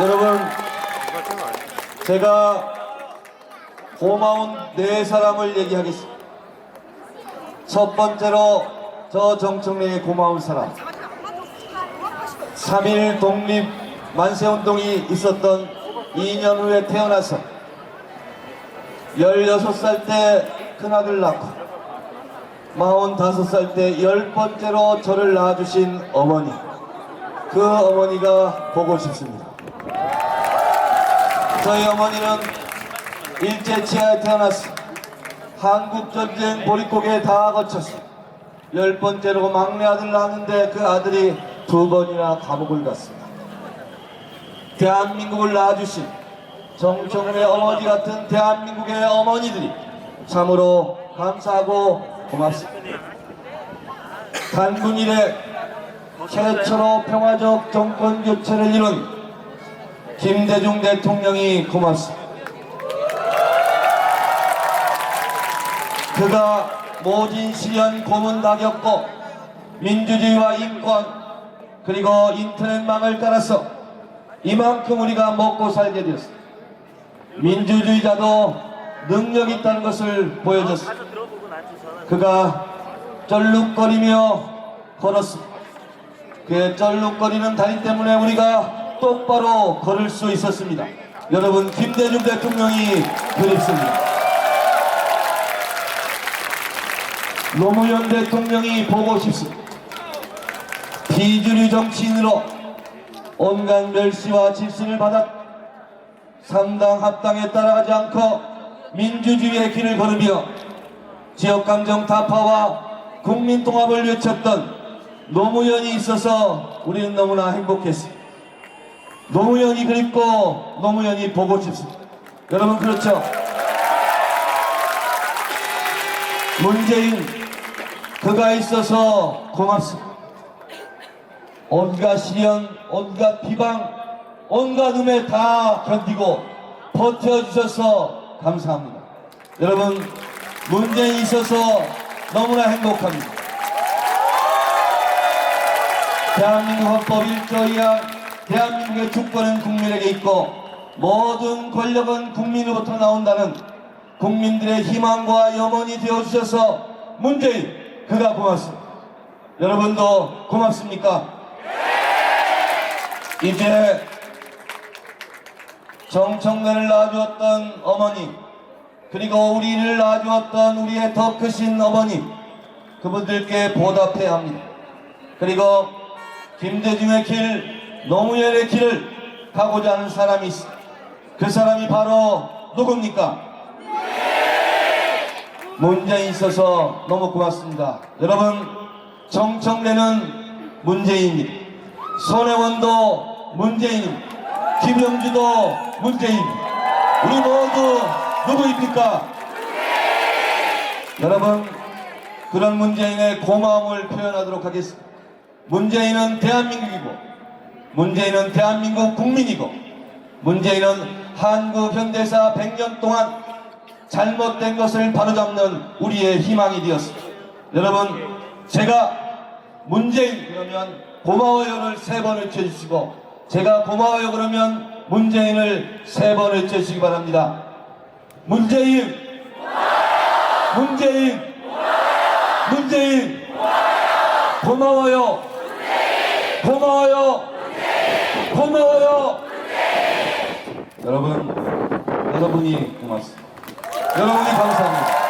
여러분, 제가 고마운 네 사람을 얘기하겠습니다. 첫 번째로 저 정청래의 고마운 사람. 3.1 독립 만세운동이 있었던 2년 후에 태어나서 16살 때 큰아들 낳고 45살 때 열 번째로 저를 낳아주신 어머니. 그 어머니가 보고 싶습니다. 저희 어머니는 일제치하에 태어났어. 한국전쟁 보릿고개 다 거쳤어. 열 번째로 막내 아들 낳았는데 그 아들이 두 번이나 감옥을 갔습니다. 대한민국을 낳아주신 정청래 어머니 같은 대한민국의 어머니들이 참으로 감사하고 고맙습니다. 단군 이래 최초로 평화적 정권 교체를 이룬 김대중 대통령이 고맙습니다. 그가 모진 시련 고문 다 겪고 민주주의와 인권 그리고 인터넷망을 따라서 이만큼 우리가 먹고 살게 되었습니다. 민주주의자도 능력 있다는 것을 보여줬습니다. 그가 쩔룩거리며 걸었습니다. 그의 쩔룩거리는 다리 때문에 우리가 똑바로 걸을 수 있었습니다. 여러분 김대중 대통령이 그립습니다. 노무현 대통령이 보고 싶습니다. 비주류 정치인으로 온갖 멸시와 질신을 받았 삼당 합당에 따라가지 않고 민주주의의 길을 걸으며 지역감정 타파와 국민통합을 외쳤던 노무현이 있어서 우리는 너무나 행복했습니다. 노무현이 그립고 노무현이 보고 싶습니다. 여러분 그렇죠? 문재인 그가 있어서 고맙습니다. 온갖 시련, 온갖 비방, 온갖 음에 다 견디고 버텨주셔서 감사합니다. 여러분 문재인이 있어서 너무나 행복합니다. 대한민국 헌법 1조 2항 대한민국의 주권은 국민에게 있고 모든 권력은 국민으로부터 나온다는 국민들의 희망과 염원이 되어주셔서 문재인 그가 고맙습니다. 여러분도 고맙습니까? 이제 정청래를 낳아주었던 어머니 그리고 우리를 낳아주었던 우리의 더 크신 어머니 그분들께 보답해야 합니다. 그리고 김대중의 길, 노무현의 길을 가고자 하는 사람이. 그 사람이 바로 누굽니까? 문재인 있어서 너무 고맙습니다. 여러분, 정청래는 문재인입니다. 손혜원도 문재인입니다. 김영주도 문재인입니다. 우리 모두 누구입니까? 여러분, 그런 문재인의 고마움을 표현하도록 하겠습니다. 문재인은 대한민국이고, 문재인은 대한민국 국민이고, 문재인은 한국 현대사 100년 동안 잘못된 것을 바로잡는 우리의 희망이 되었습니다. 여러분, 제가 문재인 그러면 고마워요를 세 번 외쳐주시고, 제가 고마워요 그러면 문재인을 세 번 외쳐주시기 바랍니다. 문재인! 문재인! 문재인! 고마워요! 고마워요! 고마워요! 여러분, 여러분이 고맙습니다. 여러분이 감사합니다.